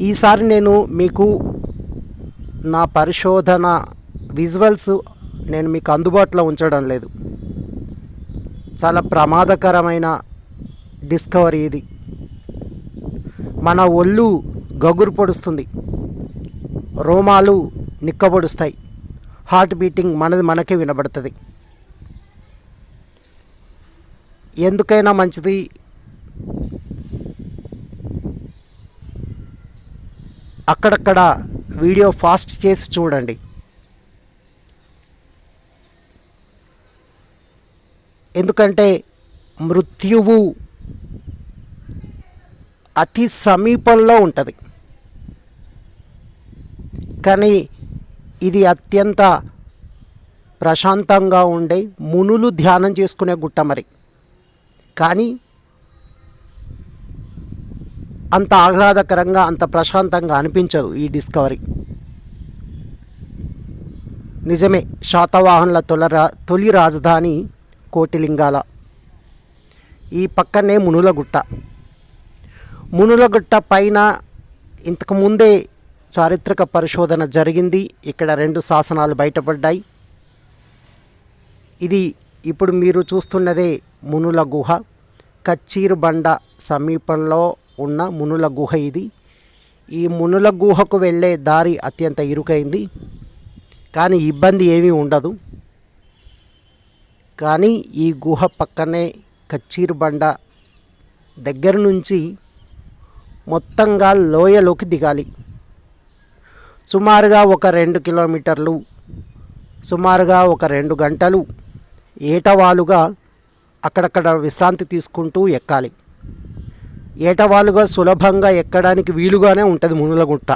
ఈసారి నేను మీకు నా పరిశోధన విజువల్స్ నేను మీకు అందుబాటులో ఉంచడం లేదు. చాలా ప్రమాదకరమైన డిస్కవరీ ఇది. మన ఒళ్ళు గగురు పొడుస్తుంది. రోమాలు నిక్కబొడుస్తాయి. హార్ట్ బీటింగ్ మనది మనకే వినబడుతుంది. ఎందుకైనా మంచిది అక్కడక్కడ వీడియో ఫాస్ట్ చేసి చూడండి. ఎందుకంటే మృత్యువు అతి సమీపంలో ఉంటుంది. కానీ ఇది అత్యంత ప్రశాంతంగా ఉండే మునులు ధ్యానం చేసుకునే గుట్ట మరి. కానీ అంత ఆహ్లాదకరంగా అంత ప్రశాంతంగా అనిపించదు ఈ డిస్కవరీ. నిజమే శాతవాహనుల తొలరా తొలి రాజధాని కోటిలింగాల. ఈ పక్కనే మునులగుట్ట. మునులగుట్ట పైన ఇంతకుముందే చారిత్రక పరిశోధన జరిగింది. ఇక్కడ రెండు శాసనాలు బయటపడ్డాయి. ఇది ఇప్పుడు మీరు చూస్తున్నదే మునుల గుహ. కచ్చీరు బండ సమీపంలో ఉన్న మునుల గుహ ఇది. ఈ మునుల గుహకు వెళ్ళే దారి అత్యంత ఇరుకైంది. కానీ ఇబ్బంది ఏమీ ఉండదు. కానీ ఈ గుహ పక్కనే కచ్చీర్ బండ దగ్గర నుంచి మొత్తంగా లోయలోకి దిగాలి. సుమారుగా ఒక రెండు కిలోమీటర్లు సుమారుగా ఒక రెండు గంటలు ఏటవాలుగా అక్కడక్కడ విశ్రాంతి తీసుకుంటూ ఎక్కాలి. ఏటవాలుగా సులభంగా ఎక్కడానికి వీలుగానే ఉంటుంది మునులగుట్ట.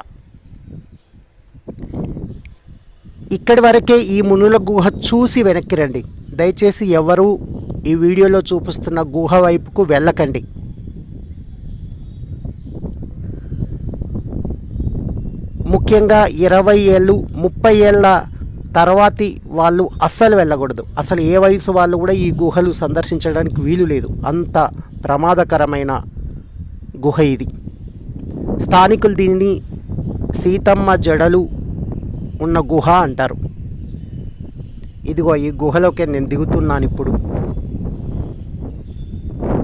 ఇక్కడి వరకే ఈ మునుల గుహ చూసి వెనక్కి రండి. దయచేసి ఎవరు ఈ వీడియోలో చూపిస్తున్న గుహ వైపుకు వెళ్ళకండి. ముఖ్యంగా ఇరవై ఏళ్ళు ముప్పై ఏళ్ళ తర్వాతి వాళ్ళు అస్సలు వెళ్ళకూడదు. అసలు ఏ వయసు వాళ్ళు కూడా ఈ గుహలు సందర్శించడానికి వీలు లేదు. అంత ప్రమాదకరమైన గుహ ఇది. స్థానికులు దీనిని సీతమ్మ జడలు ఉన్న గుహ అంటారు. ఇదిగో ఈ గుహలోకి నేను దిగుతున్నాను ఇప్పుడు.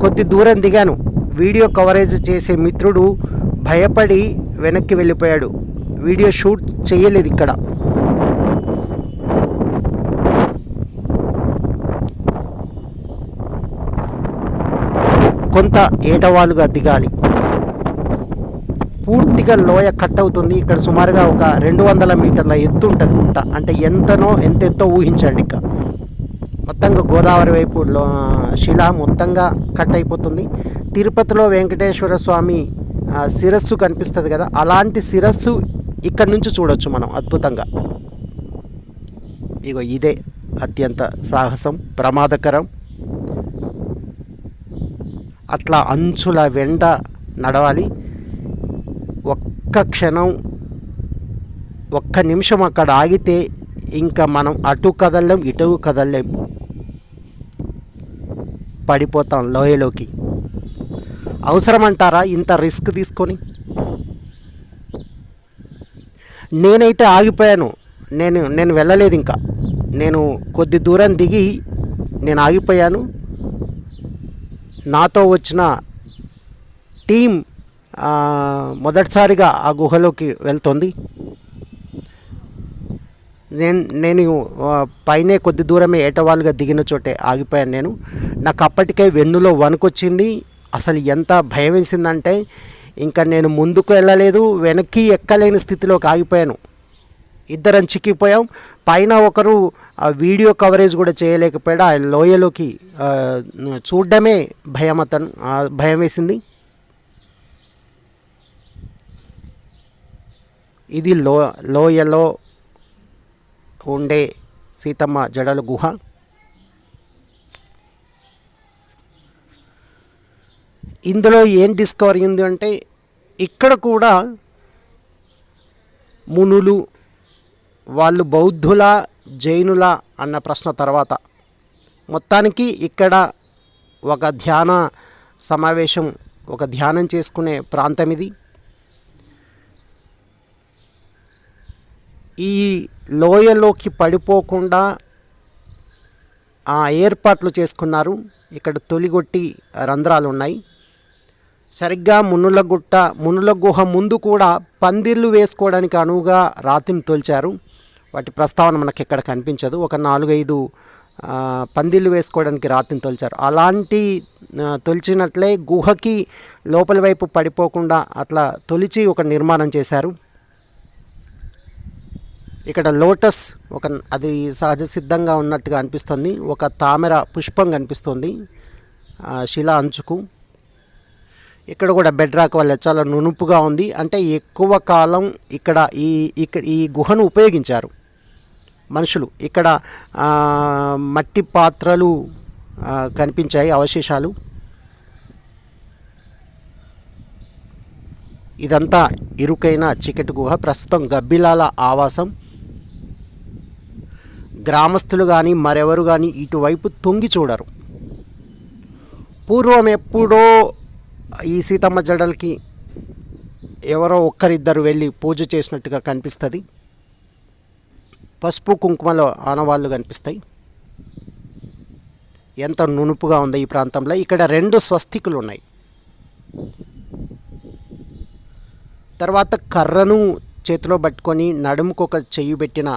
కొద్ది దూరం దిగాను. వీడియో కవరేజ్ చేసే మిత్రుడు భయపడి వెనక్కి వెళ్ళిపోయాడు. వీడియో షూట్ చేయలేదు ఇక్కడ. కొంత ఏటవాలుగా దిగాలి. పూర్తిగా లోయ కట్ అవుతుంది. ఇక్కడ సుమారుగా ఒక రెండు వందల మీటర్ల ఎత్తు ఉంటుంది గుట్ట. అంటే ఎంతనో ఎంత ఎత్తో ఊహించండి ఇక. మొత్తంగా గోదావరి వైపు లో శిల మొత్తంగా కట్ అయిపోతుంది. తిరుపతిలో వెంకటేశ్వర స్వామి శిరస్సు కనిపిస్తుంది కదా అలాంటి శిరస్సు ఇక్కడ నుంచి చూడొచ్చు మనం అద్భుతంగా. ఇగో ఇదే అత్యంత సాహసం ప్రమాదకరం. అట్లా అంచుల వెంట నడవాలి. ఒక్క క్షణం ఒక్క నిమిషం అక్కడ ఆగితే ఇంకా మనం అటు కదలలేం ఇటు కదలలేం. పడిపోతాం లోయలోకి. అవసరమంటారా ఇంత రిస్క్ తీసుకొని? నేనైతే ఆగిపోయాను. నేను నేను వెళ్ళలేదు ఇంకా. నేను కొద్ది దూరం దిగి నేను ఆగిపోయాను. నాతో వచ్చిన టీం మొదటిసారిగా ఆ గుహలోకి వెళ్తుంది. నేను నేను పైనే కొద్ది దూరమే ఏటవాలుగా దిగిన చోటే ఆగిపోయాను నేను. నాకు అప్పటికే వెన్నులో వణుకొచ్చింది. అసలు ఎంత భయం వేసిందంటే ఇంకా నేను ముందుకు వెళ్ళలేదు వెనక్కి ఎక్కలేని స్థితిలోకి ఆగిపోయాను. ఇద్దరం చిక్కిపోయాం. పైన ఒకరు ఆ వీడియో కవరేజ్ కూడా చేయలేకపోయాడు. ఆ లోయలోకి చూడడమే భయం అతను భయం వేసింది. ఇది లో లోయలో ఉండే సీతమ్మ జడల గుహ. ఇందులో ఏం డిస్కవరీ ఉంది అంటే ఇక్కడ కూడా మునులు వాళ్ళు బౌద్ధుల జైనుల అన్న ప్రశ్న తర్వాత. మొత్తానికి ఇక్కడ ఒక ధ్యాన సమావేశం ఒక ధ్యానం చేసుకునే ప్రాంతం ఇది. ఈ లోయలోకి పడిపోకుండా ఆ ఏర్పాట్లు చేసుకున్నారు. ఇక్కడ తొలిగొట్టి రంధ్రాలు ఉన్నాయి సరిగ్గా మునుల గుట్ట మునుల గుహ ముందు కూడా పందిర్లు వేసుకోవడానికి అనువుగా రాతిని తొలిచారు. వాటి ప్రస్తావన మనకి ఇక్కడ కనిపించదు. ఒక నాలుగైదు పందిళ్ళు వేసుకోవడానికి రాతిని తొలిచారు. అలాంటి తొలిచినట్లే గుహకి లోపలి వైపు పడిపోకుండా అట్లా తొలిచి ఒక నిర్మాణం చేశారు. ఇక్కడ లోటస్ ఒక అది సహజ సిద్ధంగా ఉన్నట్టుగా అనిపిస్తుంది. ఒక తామర పుష్పం కనిపిస్తుంది. శిలా అంచుకు. ఇక్కడ కూడా బెడ్రాక్ వల్ల చాలా నునుపుగా ఉంది. అంటే ఎక్కువ కాలం ఇక్కడ ఈ ఇక్కడ ఈ గుహను ఉపయోగించారు మనుషులు. ఇక్కడ మట్టి పాత్రలు కనిపించాయి అవశేషాలు. ఇదంతా ఇరుకైన చికెట్ గుహ. ప్రస్తుతం గబ్బిలాల ఆవాసం. గ్రామస్తులు కానీ మరెవరు కానీ ఇటువైపు తొంగి చూడరు. పూర్వం ఎప్పుడో ఈ సీతమ్మ జడలకి ఎవరో ఒక్కరిద్దరు వెళ్ళి పూజ చేసినట్టుగా కనిపిస్తుంది. పసుపు కుంకుమలో ఆనవాళ్ళు కనిపిస్తాయి. ఎంత నునుపుగా ఉంది ఈ ప్రాంతంలో. ఇక్కడ రెండు స్వస్తికులు ఉన్నాయి. తర్వాత కర్రను చేతిలో పట్టుకొని నడుముకు ఒక చెయ్యి పెట్టిన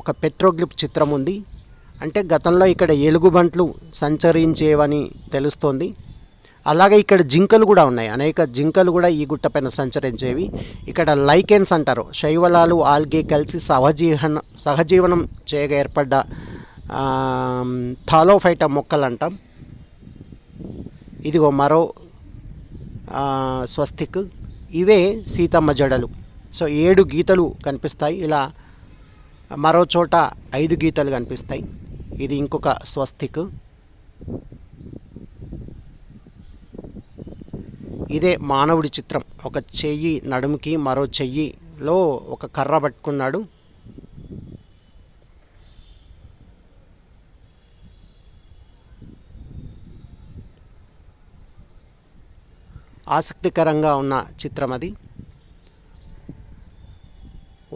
ఒక పెట్రోగ్లిప్ చిత్రం ఉంది. అంటే గతంలో ఇక్కడ ఎలుగుబంట్లు సంచరించేవని తెలుస్తోంది. అలాగే ఇక్కడ జింకలు కూడా ఉన్నాయి. అనేక జింకలు కూడా ఈ గుట్టపైన సంచరించేవి. ఇక్కడ లైకెన్స్ అంటారు. శైవలాలు ఆల్గే కలిసి సహజీవన సహజీవనం చేయగా ఏర్పడ్డ థాలోఫైట మొక్కలు అంటాం ఇదిగో మరో స్వస్తిక్. ఇవే సీతమ్మ జడలు. సో ఏడు గీతలు కనిపిస్తాయి. ఇలా మరో చోట ఐదు గీతలు కనిపిస్తాయి. ఇది ఇంకొక స్వస్తిక్. ఇదే మానవుడి చిత్రం. ఒక చెయ్యి నడుముకి మరో చెయ్యిలో ఒక కర్ర పట్టుకున్నాడు. ఆసక్తికరంగా ఉన్న చిత్రం అది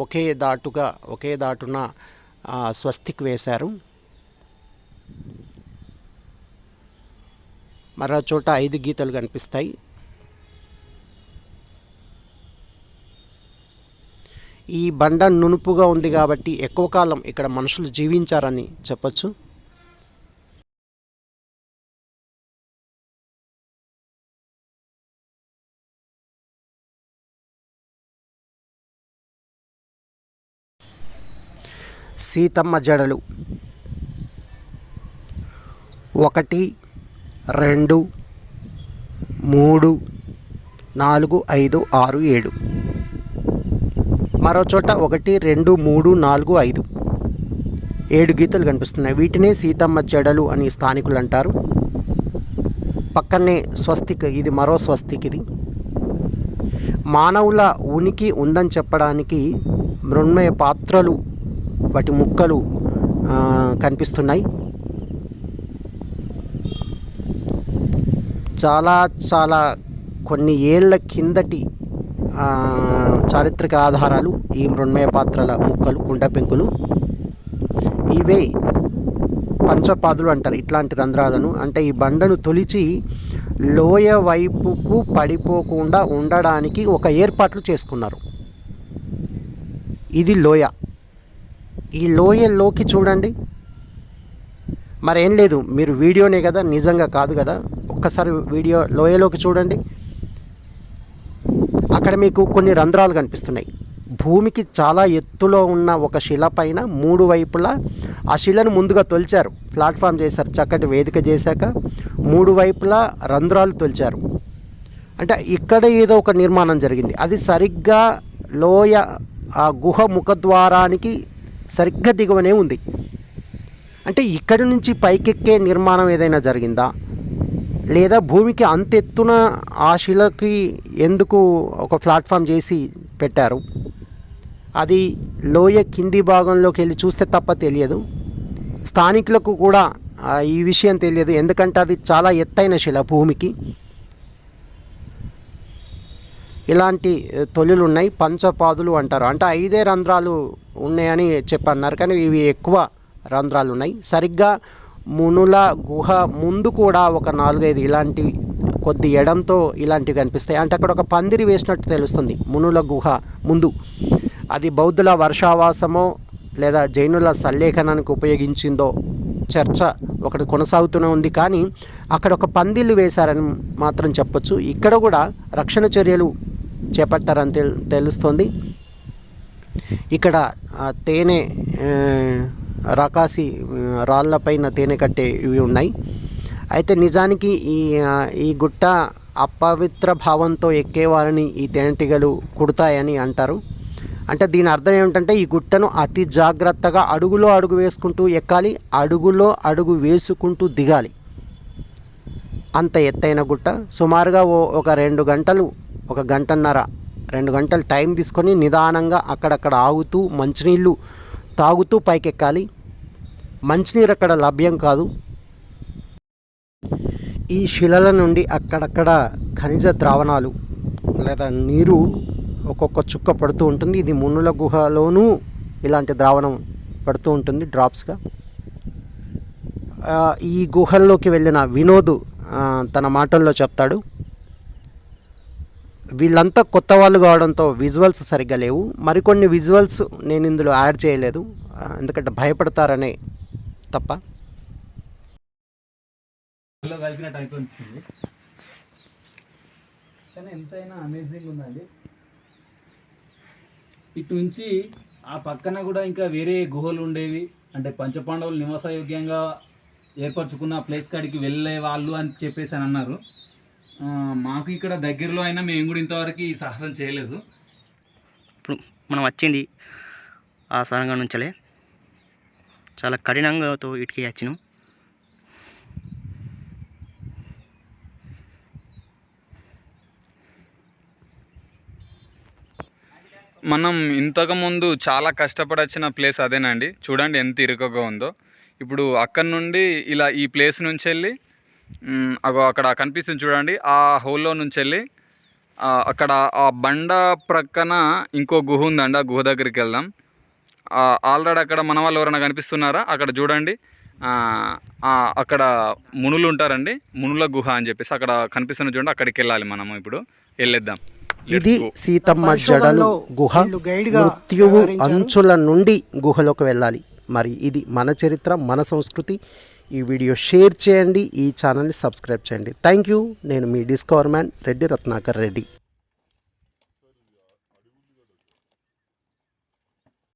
ఒకే దాటుగా ఒకే దాటున స్వస్తిక్ వేశారు. మరో చోట ఐదు గీతలు కనిపిస్తాయి. ఈ బండ నునుపుగా ఉంది కాబట్టి ఎక్కువ కాలం ఇక్కడ మనుషులు జీవించారని చెప్పొచ్చు. సీతమ్మ జడలు. ఒకటి రెండు మూడు నాలుగు ఐదు ఆరు ఏడు. మరో చోట ఒకటి రెండు మూడు నాలుగు ఐదు. ఏడు గీతలు కనిపిస్తున్నాయి. వీటినే సీతమ్మ జడలు అని స్థానికులు అంటారు. పక్కనే స్వస్తిక్ ఇది మరో స్వస్తిక్ ఇది. మానవుల ఉనికి ఉందని చెప్పడానికి మృణ్మయ పాత్రలు వాటి ముక్కలు కనిపిస్తున్నాయి. చాలా చాలా కొన్ని ఏళ్ళ కిందటి చారిత్రక ఆధారాలు ఈ మృణ్మయ పాత్రల ముక్కలు కుండ పెంకులు. ఇవే పంచపాదులు అంటారు ఇట్లాంటి రంధ్రాలను. అంటే ఈ బండను తొలిచి లోయ వైపుకు పడిపోకుండా ఉండడానికి ఒక ఏర్పాట్లు చేసుకున్నారు. ఇది లోయ. ఈ లోయల్లోకి చూడండి. మరేం లేదు మీరు వీడియోనే కదా నిజంగా కాదు కదా. ఒక్కసారి వీడియో లోయలోకి చూడండి. అక్కడ మీకు కొన్ని రంధ్రాలు కనిపిస్తున్నాయి. భూమికి చాలా ఎత్తులో ఉన్న ఒక శిల పైన మూడు వైపులా ఆ శిలను ముందుగా తొలిచారు. ప్లాట్ఫామ్ చేశారు చక్కటి వేదిక చేశాక మూడు వైపులా రంధ్రాలు తొలిచారు. అంటే ఇక్కడ ఏదో ఒక నిర్మాణం జరిగింది. అది సరిగ్గా లోయ ఆ గుహ ముఖద్వారానికి సరిగ్గా దిగువనే ఉంది. అంటే ఇక్కడి నుంచి పైకెక్కే నిర్మాణం ఏదైనా జరిగిందా? లేదా భూమికి అంతెత్తున ఆ శిలకి ఎందుకు ఒక ప్లాట్ఫామ్ చేసి పెట్టారు? అది లోయ కింది భాగంలోకి వెళ్ళి చూస్తే తప్ప తెలియదు. స్థానికులకు కూడా ఈ విషయం తెలియదు. ఎందుకంటే అది చాలా ఎత్తైన శిల భూమికి. ఇలాంటి తొలిలు తొలులు ఉన్నాయి పంచపాదులు అంటారు. అంటే ఐదే రంధ్రాలు ఉన్నాయని చెప్పన్నారు. కానీ ఇవి ఎక్కువ రంధ్రాలు ఉన్నాయి సరిగ్గా మునుల గుహ ముందు కూడా ఒక నాలుగైదు ఇలాంటి కొద్ది ఎడంతో ఇలాంటివి కనిపిస్తాయి. అంటే అక్కడ ఒక పందిరి వేసినట్టు తెలుస్తుంది మునుల గుహ ముందు. అది బౌద్ధుల వర్షావాసమో లేదా జైనుల సల్లేఖనానికి ఉపయోగించిందో చర్చ ఒకటి కొనసాగుతూనే ఉంది. కానీ అక్కడ ఒక పందిళ్ళు వేశారని మాత్రం చెప్పొచ్చు. ఇక్కడ కూడా రక్షణ చర్యలు చేపట్టారని తెల్ తెలుస్తోంది. ఇక్కడ తేనె రకాసి రాళ్ళపైన తేనె కట్టే ఇవి ఉన్నాయి. అయితే నిజానికి ఈ ఈ గుట్ట అపవిత్ర భావంతో ఎక్కేవారిని ఈ తేనెటీగలు కుడతాయని అంటారు. అంటే దీని అర్థం ఏమిటంటే ఈ గుట్టను అతి జాగ్రత్తగా అడుగులో అడుగు వేసుకుంటూ ఎక్కాలి అడుగులో అడుగు వేసుకుంటూ దిగాలి. అంత ఎత్తైన గుట్ట. సుమారుగా ఓ ఒక రెండు గంటలు ఒక గంటన్నర రెండు గంటలు టైం తీసుకొని నిదానంగా అక్కడక్కడ ఆగుతూ మంచినీళ్ళు తాగుతూ పైకెక్కాలి. మంచినీరు అక్కడ లభ్యం కాదు. ఈ శిలల నుండి అక్కడక్కడ ఖనిజ ద్రావణాలు లేదా నీరు ఒక్కొక్క చుక్క పడుతూ ఉంటుంది. ఇది మున్నుల గుహలోనూ ఇలాంటి ద్రావణం పడుతూ ఉంటుంది డ్రాప్స్గా. ఈ గుహల్లోకి వెళ్ళిన వినోద్ తన మాటల్లో చెప్తాడు వీళ్ళంతా కొత్త వాళ్ళు కావడంతో విజువల్స్ సరిగ్గా లేవు. మరికొన్ని విజువల్స్ నేను ఇందులో యాడ్ చేయలేదు. ఎందుకంటే భయపడతారనే తప్ప. కానీ ఎంతైనా అమేజింగ్ ఉందండి. ఇటు నుంచి ఆ పక్కన కూడా ఇంకా వేరే గుహలు ఉండేవి. అంటే పంచపాండవులు నివాసయోగ్యంగా ఏర్పరచుకున్న ప్లేస్ కాడికి వెళ్ళే వాళ్ళు అని చెప్పేసి అని అన్నారు. మాకు ఇక్కడ దగ్గరలో అయినా మేము కూడా ఇంతవరకు ఈ సాహసం చేయలేదు. ఇప్పుడు మనం వచ్చింది ఆ సరంగం నుంచలే. చాలా కఠినంగా తో ఇటుకి వచ్చినాం. మనం ఇంతకుముందు చాలా కష్టపడి వచ్చిన ప్లేస్ అదేనండి. చూడండి ఎంత ఇరుకగా ఉందో. ఇప్పుడు అక్కడ నుండి ఇలా ఈ ప్లేస్ నుంచి వెళ్ళి అగో అక్కడ కనిపిస్తుంది చూడండి. ఆ హోల్లో నుంచి వెళ్ళి అక్కడ ఆ బండ ప్రక్కన ఇంకో గుహ ఉందండి. ఆ గుహ దగ్గరికి వెళ్దాం. ఆల్రెడీ అక్కడ మన వాళ్ళు ఎవరైనా కనిపిస్తున్నారా? అక్కడ చూడండి. ఆ, ఆ, అక్కడ మునులు ఉంటారండి. మునుల గుహ అని చెప్పేసి అక్కడ కనిపిస్తున్న చూడండి. అక్కడికి వెళ్ళాలి మనము ఇప్పుడు. వెళ్ళేద్దాం. ఇది సీతమ్మ జడలు గుహ. మృత్యువు అంచుల నుండి గుహలోకి వెళ్ళాలి. మరి ఇది మన చరిత్ర మన సంస్కృతి. ఈ వీడియో షేర్ చేయండి ఈ ఛానల్ని సబ్స్క్రైబ్ చేయండి. Thank you. నేను మీ డిస్కవర్ మ్యాన్ రెడ్డి రత్నాకర్ రెడ్డి.